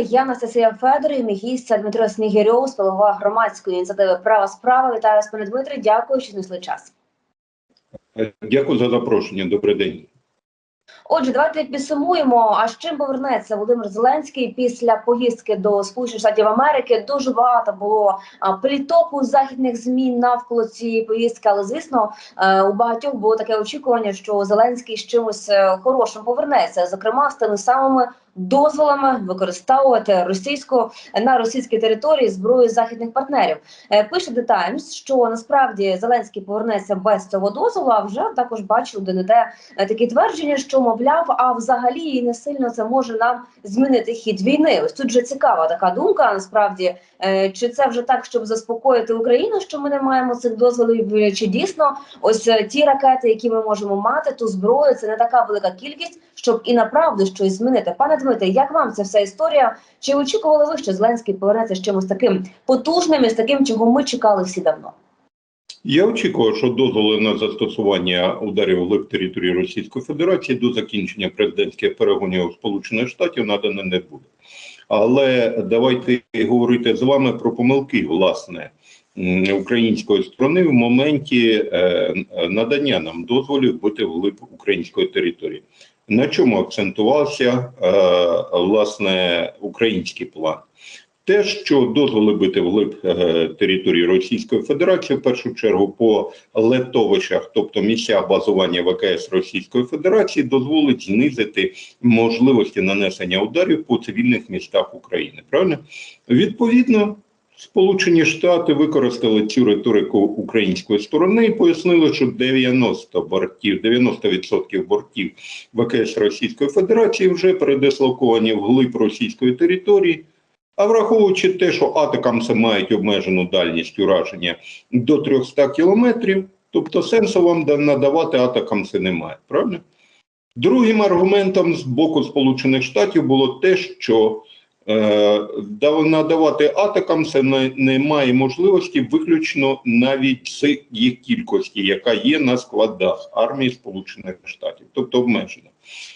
Я Анастасія Федорів, мій гість Дмитро Снігірьов, голова громадської ініціативи Права справа. Вітаю вас, пане Дмитре. Дякую, що знайшли час. Дякую за запрошення. Добрий день. Отже, давайте підсумуємо. А з чим повернеться Володимир Зеленський після поїздки до Сполучених Штатів Америки? Дуже багато було притоку західних змін навколо цієї поїздки. Але звісно, е, у багатьох було таке очікування, що Зеленський з чимось е, хорошим повернеться, зокрема з тими самими дозволами використовувати російську на російській території зброю західних партнерів. Е, Пише The Times, що насправді Зеленський повернеться без цього дозволу. А вже також бачив де не де е, такі твердження, що мовляв, а взагалі і не сильно це може нам змінити хід війни. Ось тут же цікава така думка. Насправді, Е, чи це вже так, щоб заспокоїти Україну, що ми не маємо цих дозволів? Чи дійсно ось ті ракети, які ми можемо мати, ту зброю, це не така велика кількість, щоб і направду щось змінити. Пане Дмитре, як вам ця вся історія? Чи очікували ви, що Зеленський повернеться з чимось таким потужним і з таким, чого ми чекали всі давно? Я очікував, що дозволи на застосування ударів глиб території Російської Федерації до закінчення президентських перегонів Сполучених Штатів надано не буде. Але давайте говорити з вами про помилки власне української сторони в моменті е, надання нам дозволів бути вглиб української території. На чому акцентувався е, власне український план? Те, що дозволи бити вглиб е, території Російської Федерації, в першу чергу по летовищах, тобто місцях базування ВКС Російської Федерації, дозволить знизити можливості нанесення ударів по цивільних містах України. Правильно? Відповідно, Сполучені Штати використали цю риторику української сторони і пояснили, що 90 бортів, 90% бортів ВКС Російської Федерації вже передислоковані вглиб російської території. А враховуючи те, що атакамси мають обмежену дальність ураження до 300 кілометрів, тобто сенсу вам да- надавати атакамси немає, правильно? Другим аргументом з боку Сполучених Штатів було те, що надавати атакамси не, немає можливості виключно навіть з їх кількості, яка є на складах армії Сполучених Штатів, тобто обмежена.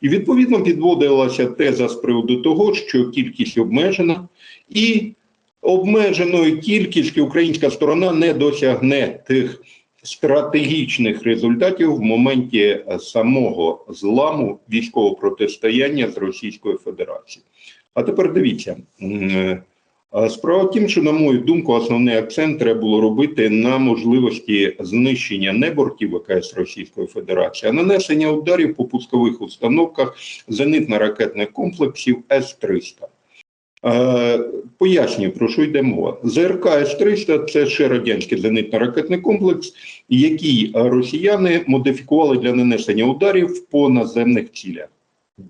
І відповідно підводилася теза з приводу того, що кількість обмежена, і обмеженою кількістю українська сторона не досягне тих стратегічних результатів в моменті е, самого зламу військового протистояння з Російською Федерацією. А тепер дивіться. е, Справа в тім, що, на мою думку, основний акцент треба було робити на можливості знищення не бортів ВКС Російської Федерації, а нанесення ударів по пускових установках зенитно-ракетних комплексів С-300. Е, Пояснюю, про що йде мова. ЗРК С-300 – це ще радянський зенитно-ракетний комплекс, який росіяни модифікували для нанесення ударів по наземних цілях.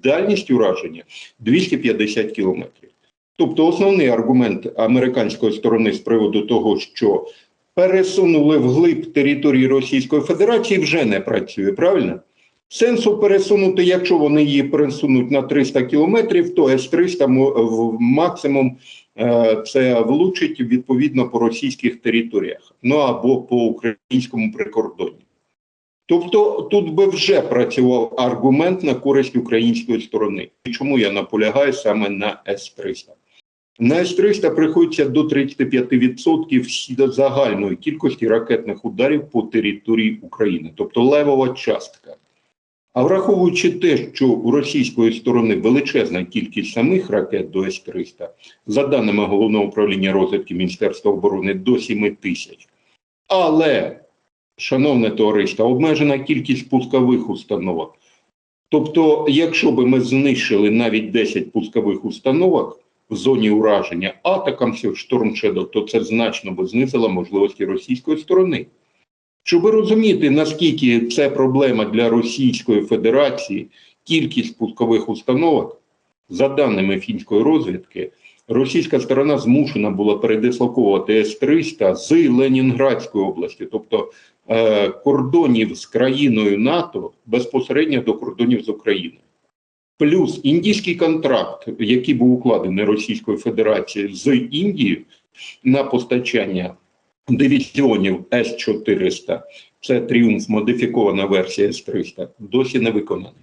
Дальність ураження 250 кілометрів. Тобто основний аргумент американської сторони з приводу того, що пересунули вглиб території Російської Федерації, вже не працює, правильно? Сенсу пересунути, якщо вони її пересунуть на 300 кілометрів, то С-300 максимум е, це влучить відповідно по російських територіях, ну або по українському прикордонні. Тобто тут би вже працював аргумент на користь української сторони. І чому я наполягаю саме на С-300? На С-300 приходиться до 35% загальної кількості ракетних ударів по території України, тобто левова частка. А враховуючи те, що у російської сторони величезна кількість самих ракет до С-300, за даними Головного управління розвідки Міністерства оборони, до 7 тисяч. Але, шановне товариство, обмежена кількість пускових установок. Тобто, якщо би ми знищили навіть 10 пускових установок в зоні ураження Storm Shadow, то це значно би знизило можливості російської сторони. Щоб розуміти, наскільки це проблема для Російської Федерації, кількість пускових установок, за даними фінської розвідки, російська сторона змушена була передислоковувати С-300 з Ленінградської області, тобто е, кордонів з країною НАТО безпосередньо до кордонів з Україною. Плюс індійський контракт, який був укладений Російською Федерацією з Індією на постачання дивізіонів С-400, це тріумф, модифікована версія С-300, досі не виконаний.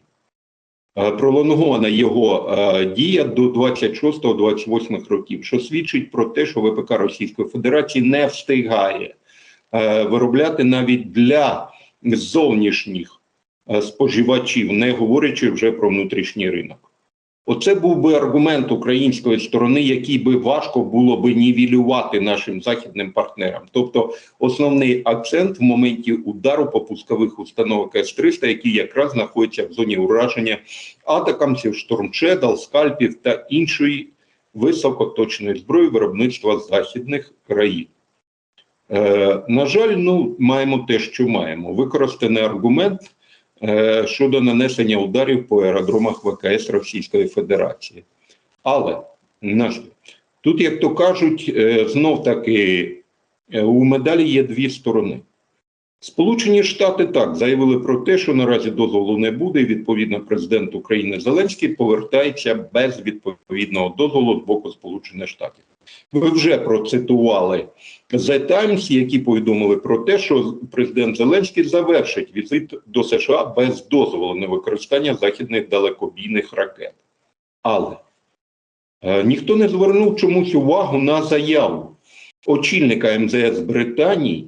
Е, пролонгована його е, дія до 26-28 років, що свідчить про те, що ВПК Російської Федерації не встигає е, виробляти навіть для зовнішніх споживачів, не говорячи вже про внутрішній ринок. Оце був би аргумент української сторони, який би важко було би нівелювати нашим західним партнерам. Тобто, основний акцент в моменті удару по пускових установок С-300, які якраз знаходяться в зоні ураження атакамців, штормшедал, скальпів та іншої високоточної зброї виробництва західних країн. Е, на жаль, ну маємо те, що маємо. Використаний аргумент щодо нанесення ударів по аеродромах ВКС Російської Федерації. Але тут, як то кажуть, е, знов таки е, у медалі є дві сторони. Сполучені Штати так заявили про те, що наразі дозволу не буде, і відповідно президент України Зеленський повертається без відповідного дозволу з боку Сполучених Штатів. Ви вже процитували The Times, які повідомили про те, що президент Зеленський завершить візит до США без дозволу на використання західних далекобійних ракет. Але е, ніхто не звернув чомусь увагу на заяву очільника МЗС Британії,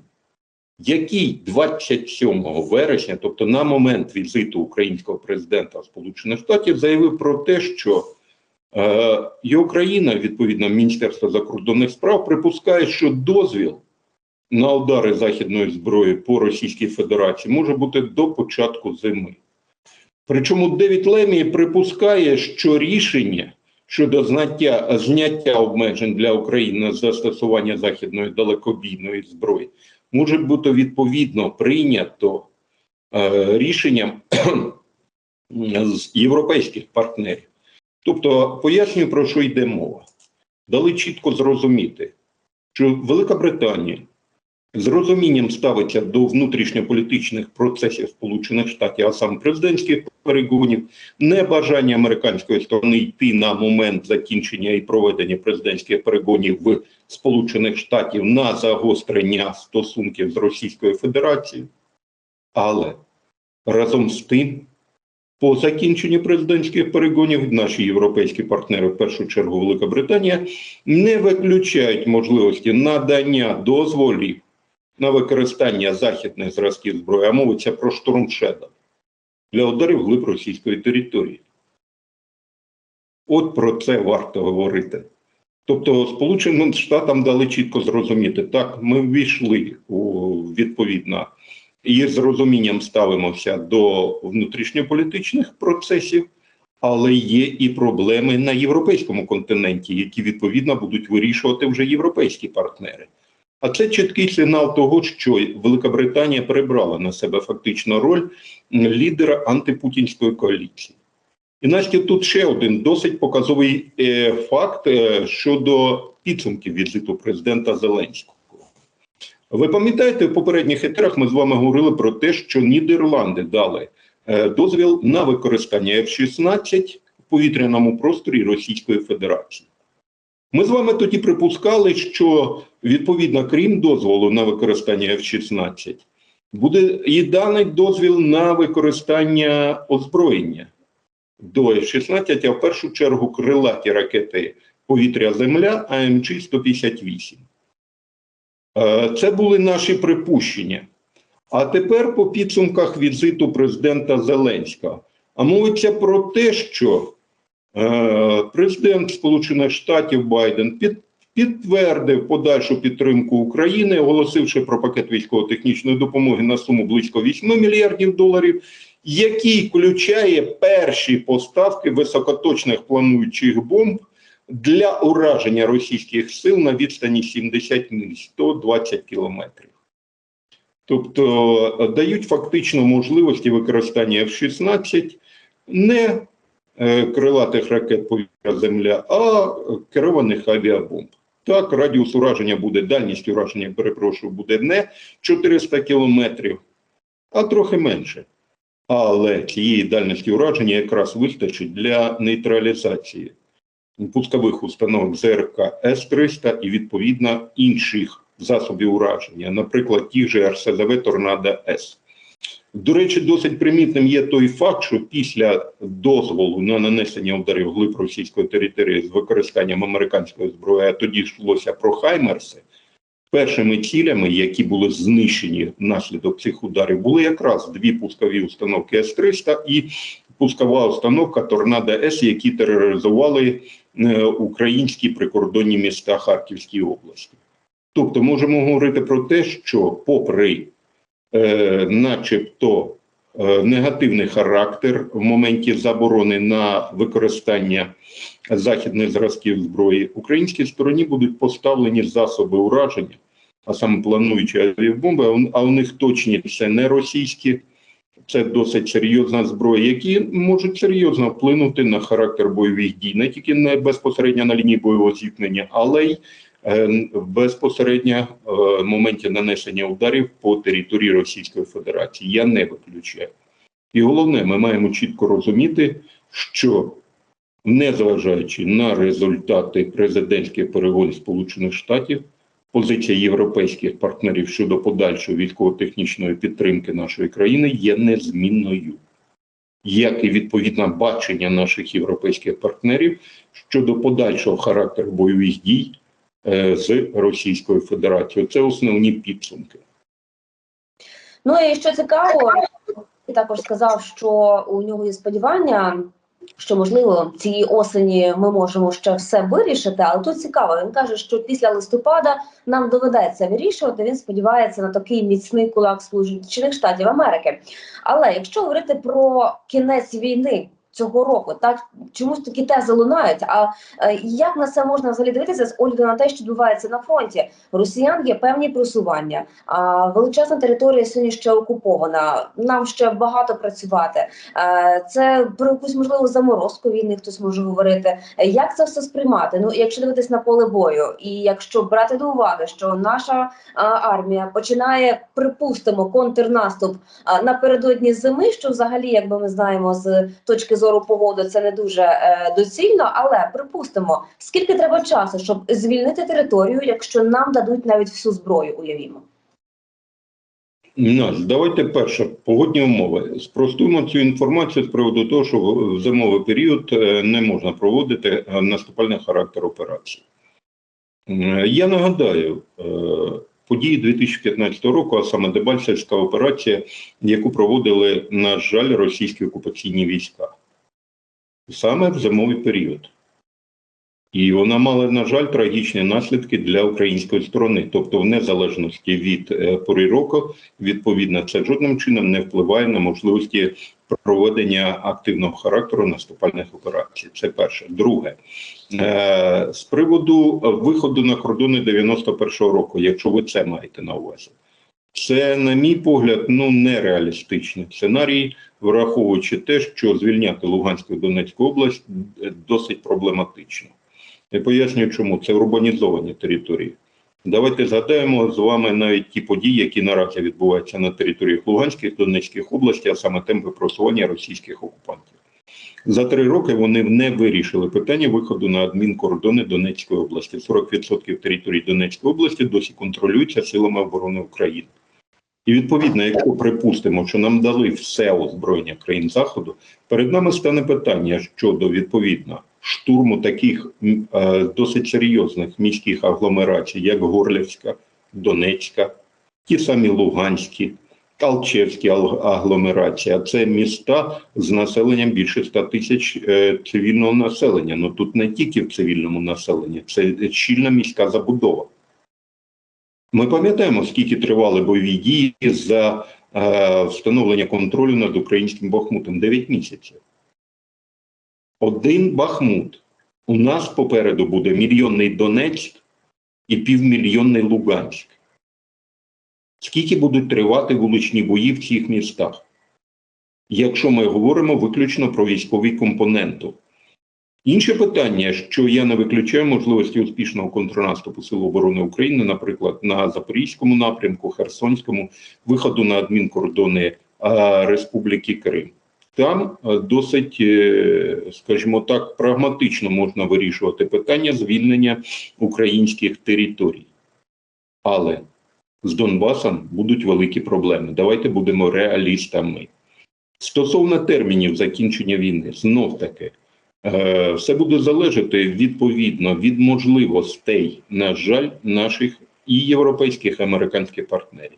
який 27 вересня, тобто на момент візиту українського президента Сполучених Штатів, заявив про те, що е, його країна, відповідно, Міністерство закордонних справ, припускає, що дозвіл на удари західної зброї по Російській Федерації може бути до початку зими. Причому Девід Лемі припускає, що рішення щодо зняття, зняття обмежень для України застосування західної далекобійної зброї може бути відповідно прийнято е, рішенням з європейських партнерів. Тобто, пояснюю, про що йде мова. Дали чітко зрозуміти, що Велика Британія з розумінням ставиться до внутрішньополітичних процесів Сполучених Штатів, а саме президентських перегонів, небажання американської сторони йти на момент закінчення і проведення президентських перегонів в Сполучених Штатів на загострення стосунків з Російською Федерацією. Але разом з тим, по закінченню президентських перегонів, наші європейські партнери, в першу чергу Велика Британія, не виключають можливості надання дозволів на використання західних зразків зброї, а мовиться про штурмшеда для ударів глиб російської території. От про це варто говорити. Тобто, Сполученим Штатам дали чітко зрозуміти, так, ми ввійшли у відповідно і з розумінням ставимося до внутрішньополітичних процесів, але є і проблеми на європейському континенті, які відповідно будуть вирішувати вже європейські партнери. А це чіткий сигнал того, що Велика Британія перебрала на себе фактично роль лідера антипутінської коаліції. І Настя, тут ще один досить показовий е, факт е, щодо підсумків візиту президента Зеленського. Ви пам'ятаєте, в попередніх етерах ми з вами говорили про те, що Нідерланди дали е, дозвіл на використання F-16 в повітряному просторі Російської Федерації. Ми з вами тоді припускали, що відповідно, крім дозволу на використання F-16, буде і даний дозвіл на використання озброєння до F-16, а в першу чергу крилаті ракети повітря-Земля АМЧ-158. Е, Це були наші припущення. А тепер по підсумках візиту президента Зеленського. А мовиться про те, що е, президент Сполучених Штатів Байден під, підтвердив подальшу підтримку України, оголосивши про пакет військово-технічної допомоги на суму близько 8 мільярдів доларів, який включає перші поставки високоточних плануючих бомб для ураження російських сил на відстані 70 миль 120 кілометрів. Тобто е, дають фактично можливості використання F-16 не е, крилатих ракет повітря земля, а керованих авіабомб. Так, радіус ураження буде, дальність ураження, перепрошую, буде не 400 кілометрів, а трохи менше. Але цієї дальності ураження якраз вистачить для нейтралізації пускових установок ЗРК С-300 і відповідно інших засобів ураження, наприклад, ті ж РСЗВ Торнадо С. До речі, досить примітним є той факт, що після дозволу на нанесення ударів глиб російської території з використанням американської зброї, а тоді йшлося про Хаймерси, першими цілями, які були знищені внаслідок цих ударів, були якраз дві пускові установки С-300 і пускова установка Торнадо С, які тероризували українські прикордонні міста Харківської області. Тобто можемо говорити про те, що попри е, начебто е, негативний характер в моменті заборони на використання західних зразків зброї, українській стороні будуть поставлені засоби ураження, а саме плануючі авіабомби, а у них точні це не російські, це досить серйозна зброя, які можуть серйозно вплинути на характер бойових дій, не тільки не безпосередньо на лінії бойового зіткнення, але й е, безпосередньо е, в моменті нанесення ударів по території Російської Федерації. Я не виключаю. І головне, ми маємо чітко розуміти, що незважаючи на результати президентських перегонів Сполучених Штатів, позиція європейських партнерів щодо подальшої військово-технічної підтримки нашої країни є незмінною. Як і відповідне бачення наших європейських партнерів щодо подальшого характеру бойових дій е, з Російською Федерацією. Це основні підсумки. Ну і що цікаво, також сказав, що у нього є сподівання, що можливо цієї осені ми можемо ще все вирішити. Але тут цікаво, він каже, що після листопада нам доведеться вирішувати. Він сподівається на такий міцний кулак Сполучених Штатів Америки. Але якщо говорити про кінець війни. Цього року так чомусь такі тези лунають. А е, як на це можна взагалі дивитися з огляду на те, що відбувається на фронті? Росіян є певні просування. А величезна територія сьогодні ще окупована. Нам ще багато працювати. Е, Це про якусь можливо заморозку війни. Хтось може говорити. Е, Як це все сприймати? Ну, якщо дивитись на поле бою, і якщо брати до уваги, що наша армія починає, припустимо, контрнаступ напередодні зими, що взагалі, якби ми знаємо, з точки зору погоди, це не дуже е, доцільно. Але припустимо, скільки треба часу, щоб звільнити територію, якщо нам дадуть навіть всю зброю, уявімо. Нас, давайте перше, погодні умови. Спростуємо цю інформацію з приводу того, що в зимовий період е, не можна проводити е, наступальний характер операції. Е, Я нагадаю, події 2015 року, а саме Дебальцевська операція, яку проводили, на жаль, російські окупаційні війська. Саме в зимовий період. І вона мала, на жаль, трагічні наслідки для української сторони, тобто, в незалежності від е, пори року, відповідно, це жодним чином не впливає на можливості проведення активного характеру наступальних операцій. Це перше. Друге, е, з приводу виходу на кордони 91-го року, якщо ви це маєте на увазі. Це, на мій погляд, ну нереалістичний сценарій, враховуючи те, що звільняти Луганську і Донецьку область досить проблематично. Я пояснюю, чому це урбанізовані території. Давайте згадаємо з вами навіть ті події, які наразі відбуваються на територіях Луганської та Донецьких областей, а саме темпи просування російських окупантів. За три роки вони не вирішили питання виходу на адмінкордони Донецької області. 40% території Донецької області досі контролюються силами оборони України. І відповідно, якщо припустимо, що нам дали все озброєння країн Заходу, перед нами стане питання щодо відповідно штурму таких е, досить серйозних міських агломерацій, як Горлівська, Донецька, ті самі Луганські, Алчевські ал- агломерації. А це міста з населенням більше 100 тисяч е, цивільного населення. Ну тут не тільки в цивільному населенні, це щільна міська забудова. Ми пам'ятаємо, скільки тривали бойові дії за е, встановлення контролю над українським Бахмутом 9 місяців. Один Бахмут. У нас попереду буде мільйонний Донецьк і півмільйонний Луганськ. Скільки будуть тривати вуличні бої в цих містах? Якщо ми говоримо виключно про військовий компоненту. Інше питання, що я не виключаю можливості успішного контрнаступу Сил оборони України, наприклад, на Запорізькому напрямку, Херсонському, виходу на адмінкордони Республіки Крим. Там досить, е, скажімо так, прагматично можна вирішувати питання звільнення українських територій. Але з Донбасом будуть великі проблеми. Давайте будемо реалістами. Стосовно термінів закінчення війни, знов таки, е, все буде залежати відповідно від можливостей, на жаль, наших і європейських і американських партнерів.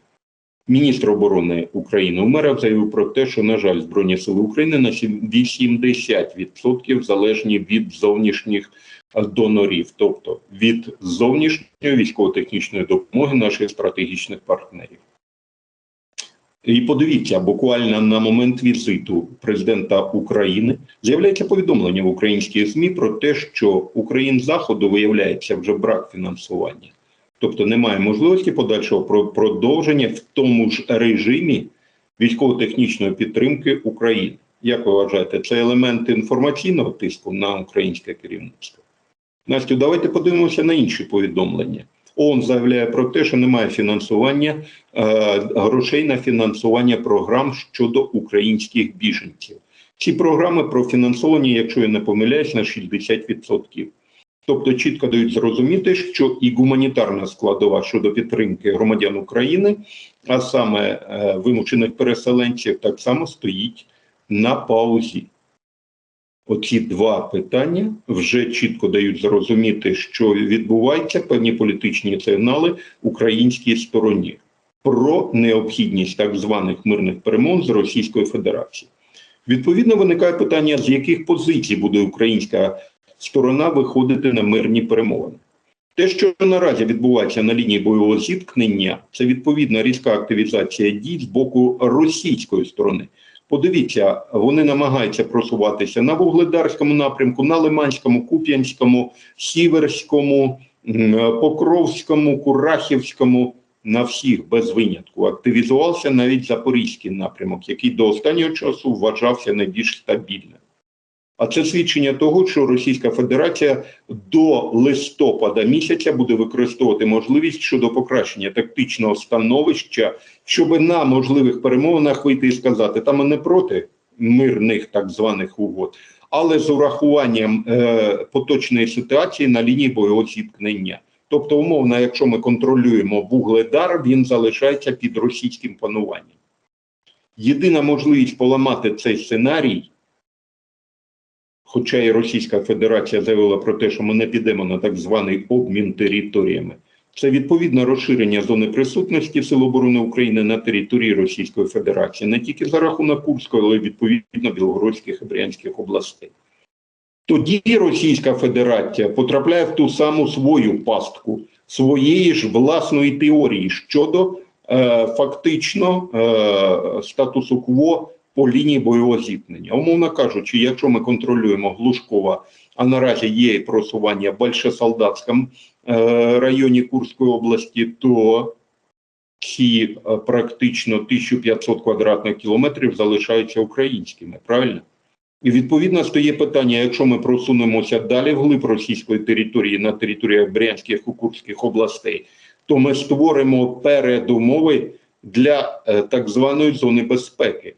Міністр оборони України Умеров заявив про те, що, на жаль, Збройні сили України на сім- 80% залежні від зовнішніх донорів, тобто від зовнішньої військово-технічної допомоги наших стратегічних партнерів. І подивіться, буквально на момент візиту президента України з'являється повідомлення в українській ЗМІ про те, що Україн заходу виявляється вже брак фінансування, тобто немає можливості подальшого про- продовження в тому ж режимі військово-технічної підтримки України. Як ви вважаєте, це елемент інформаційного тиску на українське керівництво? Настю, давайте подивимося на інші повідомлення. ООН заявляє про те, що немає фінансування е, грошей на фінансування програм щодо українських біженців. Ці програми профінансовані, якщо я не помиляюсь, на 60%. Тобто чітко дають зрозуміти, що і гуманітарна складова щодо підтримки громадян України, а саме е, вимушених переселенців, так само стоїть на паузі. Оці два питання вже чітко дають зрозуміти, що відбуваються певні політичні сигнали українській стороні про необхідність так званих мирних перемовин з Російською Федерацією. Відповідно, виникає питання, з яких позицій буде українська сторона виходити на мирні перемовини. Те, що наразі відбувається на лінії бойового зіткнення, це відповідна різка активізація дій з боку російської сторони. Подивіться, вони намагаються просуватися на Вугледарському напрямку, на Лиманському, Куп'янському, Сіверському, Покровському, Курахівському, на всіх без винятку. Активізувався навіть Запорізький напрямок, який до останнього часу вважався найбільш стабільним. А це свідчення того, що Російська Федерація до листопада місяця буде використовувати можливість щодо покращення тактичного становища, щоб на можливих перемовинах вийти і сказати, там не проти мирних так званих угод, але з урахуванням е, поточної ситуації на лінії бойового зіткнення. Тобто, умовно, якщо ми контролюємо Вугледар, він залишається під російським пануванням. Єдина можливість поламати цей сценарій Хоча і Російська Федерація заявила про те, що ми не підемо на так званий обмін територіями, це відповідне розширення зони присутності Сил оборони України на території Російської Федерації, не тільки за рахунок Курської, але й відповідно Білгородських і Брянських областей. Тоді Російська Федерація потрапляє в ту саму свою пастку своєї ж власної теорії щодо е, фактично е, статусу кво по лінії бойового зіткнення. Умовно кажучи, якщо ми контролюємо Глушкова, а наразі є просування в Большесолдатському е, районі Курської області, то ці е, практично 1500 квадратних кілометрів залишаються українськими, правильно? І відповідно стає питання: якщо ми просунемося далі вглиб російської території на територіях Брянських і Курських областей, то ми створимо передумови для е, так званої зони безпеки.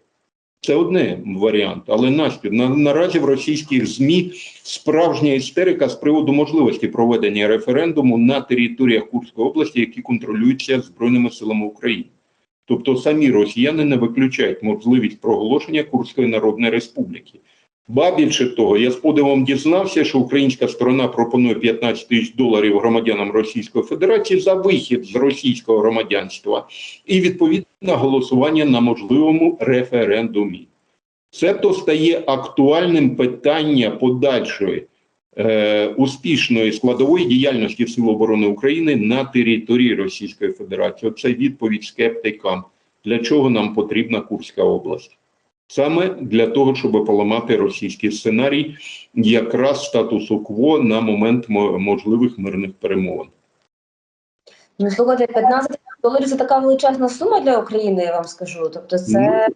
Це одне варіант, але Настю, на, наразі в російських ЗМІ справжня істерика з приводу можливості проведення референдуму на територіях Курської області, які контролюються Збройними силами України. Тобто самі росіяни не виключають можливість проголошення Курської Народної Республіки. Ба більше того, я з подивом дізнався, що українська сторона пропонує 15 тисяч доларів громадянам Російської Федерації за вихід з російського громадянства і відповідне голосування на можливому референдумі. Це то стає актуальним питання подальшої е, успішної складової діяльності Сил оборони України на території Російської Федерації. Оце відповідь скептикам, для чого нам потрібна Курська область. Саме для того, щоб поламати російський сценарій, якраз статусу кво на момент можливих мирних перемовин. Ну, слухайте, 15 доларів це така величезна сума для України, я вам скажу. Тобто, це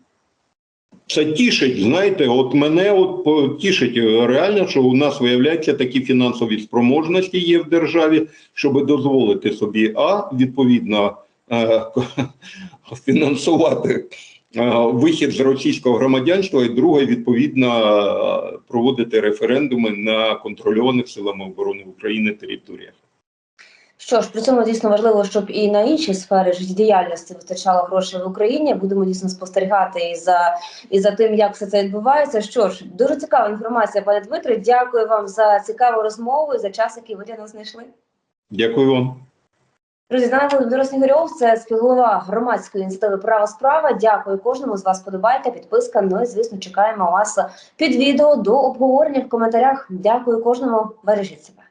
Це тішить, знаєте, от мене от тішить е, реально, що у нас виявляється такі фінансові спроможності є в державі, щоб дозволити собі а відповідно е, фінансувати вихід з російського громадянства, і друге, відповідно, е, проводити референдуми на контрольованих силами оборони України територіях. Що ж, при цьому дійсно важливо, щоб і на інші сфери життєдіяльності вистачало грошей в Україні. Будемо дійсно спостерігати і за і за тим, як все це відбувається. Що ж, дуже цікава інформація, пане Дмитре. Дякую вам за цікаву розмову і за час, який ви для нас знайшли. Дякую вам. Друзі, з нами Володимир Снігирьов, це співголова громадської ініціативи Права справа. Дякую кожному з вас. Подобайте, підписка. Ну і звісно, чекаємо вас під відео до обговорення в коментарях. Дякую кожному. Бережіть себе.